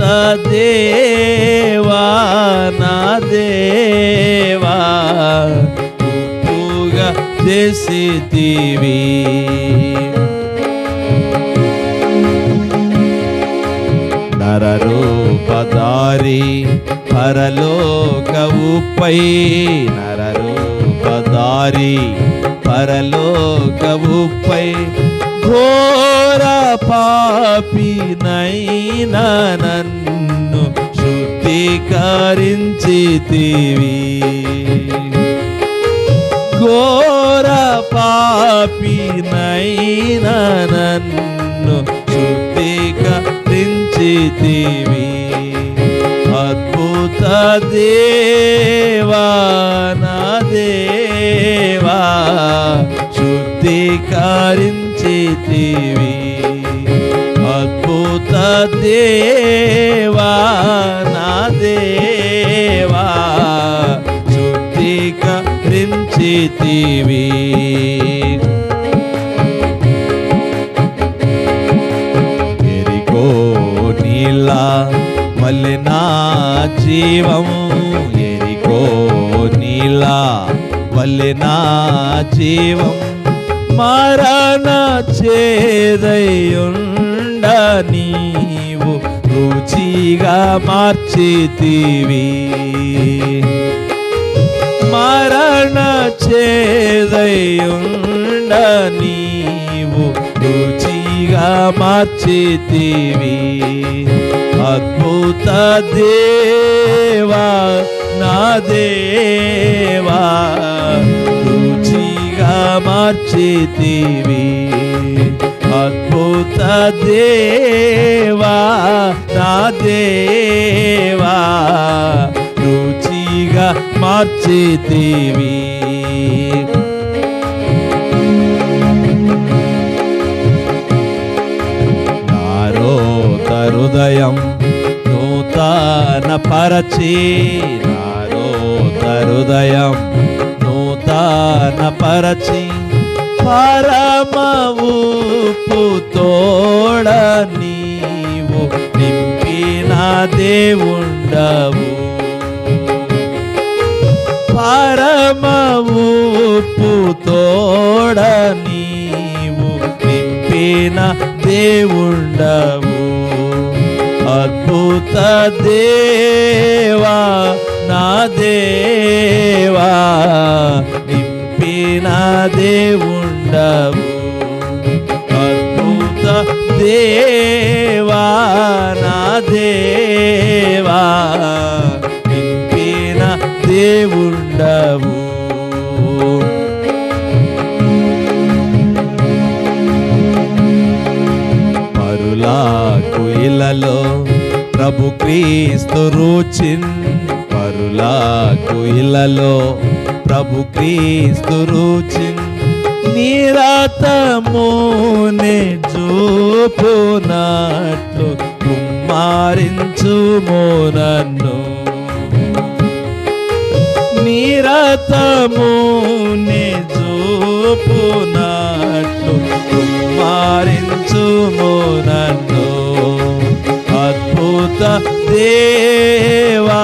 అద్భుత దేవా నా దేవా ఉప్పుగా చేసితివి నరరూపధారి పరలోక ఉప్పై పరలోకవుపై ఘోర పాపినైనా నన్ను శుద్ధీకరించితివి. ఘోర పాపినైనా నన్ను శుద్ధీకరించితివి. అద్భుత దేవా నా దేవా అద్భుత దేవా నా దేవా శుద్ధీకరించితివి ఎరికో నీళ్ళ వల్లె నా జీవము ఎరికో నీలా వల్లె నా జీవం. మరణ చేదయుండ నీవు రుచిగా మార్చితివి. మరణ చేదయుండ నీవు రుచిగా మార్చితివి. అద్భుత దేవా నా దేవా రుచి మార్చితివి. అద్భుత దేవా నా దేవా రుచిగా మార్చితివి. నారో హృదయం నూతన పరచి నారో హృదయం నూతన పరమవు పుతోడ నీవు నింపిన దేవుండవు. పరమవు పుతోడ నీవు నింపిన దేవుండవు. అద్భుత దేవా నా దే దేవుండవు. పరులాకు ఇలలో ప్రభు క్రీస్తు రుచిన్. పరులాకు ఇలలో ప్రభు క్రీస్తు రుచిన్. నిరతమునే చూపునట్లు కుమ్మారించుమో నన్ను నిరతమునే చూపునట్లు కుమారించుము నన్ను అద్భుత దేవా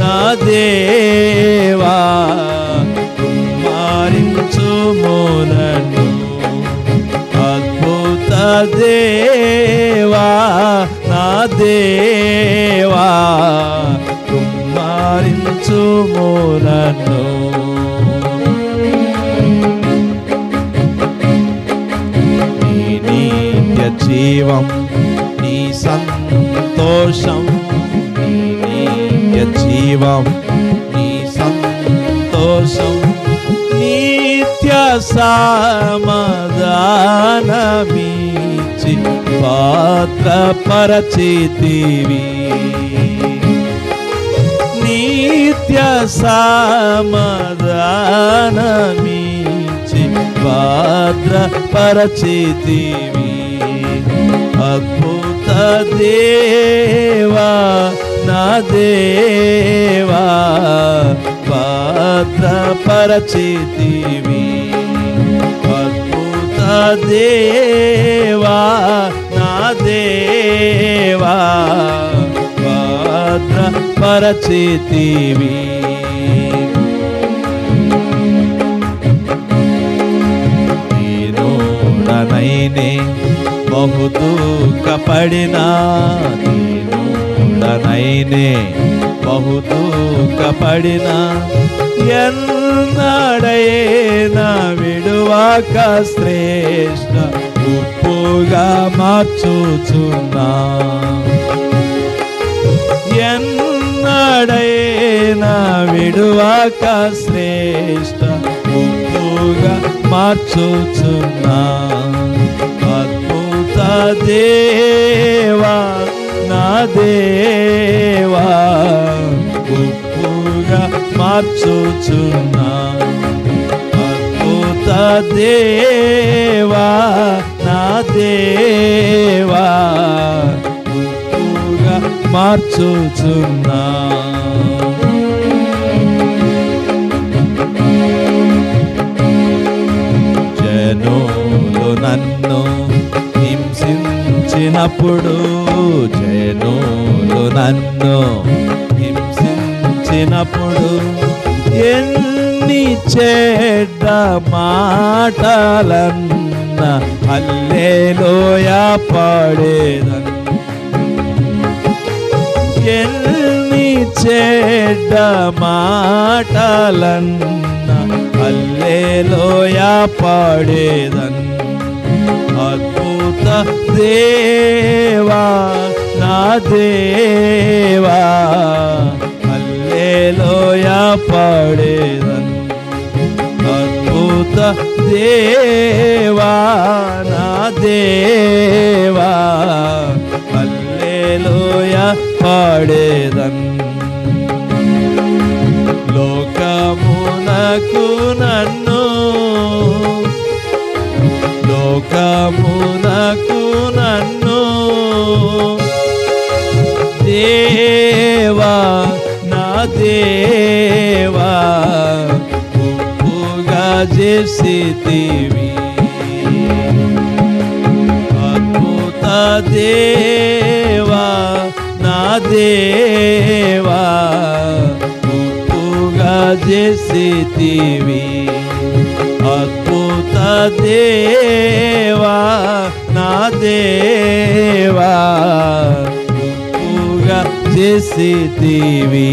నా దేవా కుమారించుము నన్ను అద్భుత దేవా నా దేవా. కుమారించుము నన్ను నీ నిత్య జీవం నీ సంతోషం నీ నిత్య జీవం నీ సంతోషం నిత్య సమాధానమిచ్చి పాత్ర పరచితివి నిత్య సమాధానమిచ్చి భద్రపరచితివి. అద్భుత దేవా నా దేవా పాత్ర భద్రపరచితివి. అద్భుత దేవా నా దేవా. భద్రపరచితివి దీనుడనైనే బహు దూకపడినా దీనుడనైనే బహు దూకపడినా ఎన్నడైనా విడువాక శ్రేష్ట ఉప్పుగా మార్చుచున్నా. ఎన్నడైనా విడువాక శ్రేష్ఠ ఉప్పుగా మార్చుచున్నా. అద్భుత దేవా నా దేవా ఉప్పుగా మార్చుచున్నా. అద్భుత దేవా నా దేవా మార్చుచున్నా. నన్ను హింసించినప్పుడు జనులు నన్ను హింసించినప్పుడు ఎన్ని చెడ్డ మాటలన్న హల్లెలూయ పాడేదన్. ఎన్ని చెడ్డ మాటలన్న హల్లెలూయ పాడేదన్న అద్భుత దేవా నా దేవా అల్లేలోయా పాడేదన్. అద్భుత దేవా నా దేవా దేవా నా దేవా ఉప్పుగా చేసితివి. అద్భుత దేవా నా దేవా ఉప్పుగా చేసితివి. అద్భుత దేవా నా దేవా ఉప్పుగా చేసితివి